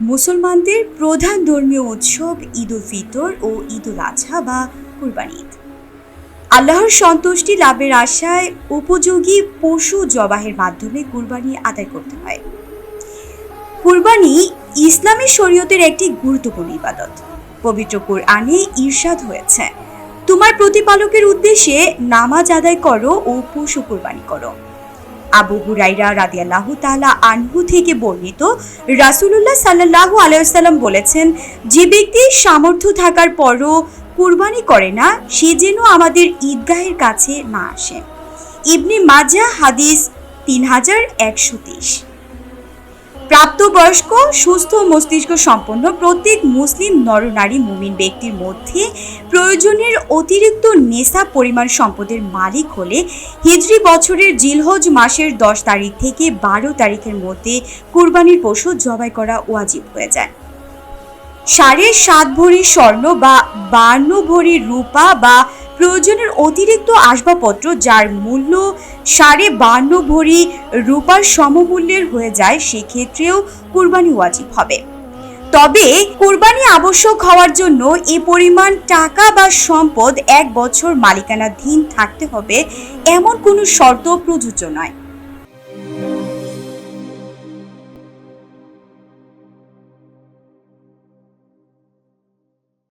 মুসলমানদের প্রধান ধর্মীয় উৎসব ঈদ উল ফিতর ও ঈদ উল আজহা বা কুরবানি ঈদ। আল্লাহর সন্তুষ্টি লাভের আশায় উপযোগী পশু জবাহের মাধ্যমে কুরবানি আদায় করতে হয়। কুরবানি ইসলামী শরীয়তের একটি গুরুত্বপূর্ণ ইবাদত। পবিত্র কোরআনে ঈর্ষাদ হয়েছে, তোমার প্রতিপালকের উদ্দেশ্যে নামাজ আদায় করো ও পশু কুরবানি করো। আবু হুরাইরা রাদিয়াল্লাহু তালা আনহু থেকে বর্ণিত রাসূলুল্লাহ সাল্লাল্লাহু আলাইসাল্লাম বলেছেন, যে ব্যক্তি সামর্থ্য থাকার পরও কুরবানি করে না, সে যেন আমাদের ঈদগাহের কাছে না আসে। ইবনে মাজা হাদিস তিন হাজার একশো তেইশ। প্রাপ্তবয়স্ক, সুস্থ মস্তিষ্ক সম্পন্ন প্রত্যেক মুসলিম নরনারী মুমিন ব্যক্তির মধ্যে প্রয়োজনের অতিরিক্ত নেশা পরিমাণ সম্পদের মালিক হলে হিজরি বছরের জিলহজ মাসের দশ তারিখ থেকে বারো তারিখের মধ্যে কুরবানির পশু জবাই করা ওয়াজিব হয়ে যায়। সাড়ে সাত ভরি স্বর্ণ বা বান্ন ভরি রূপা বা প্রয়োজনের অতিরিক্ত আসবাবপত্র যার মূল্য সাড়ে বান্ন ভরি রূপার সমমূল্যের হয়ে যায়, সেক্ষেত্রেও কুরবানি ওয়াজিব হবে। তবে কুরবানি আবশ্যক হওয়ার জন্য এ পরিমাণ টাকা বা সম্পদ এক বছর মালিকানাধীন থাকতে হবে, এমন কোনো শর্ত প্রযোজ্য নয়।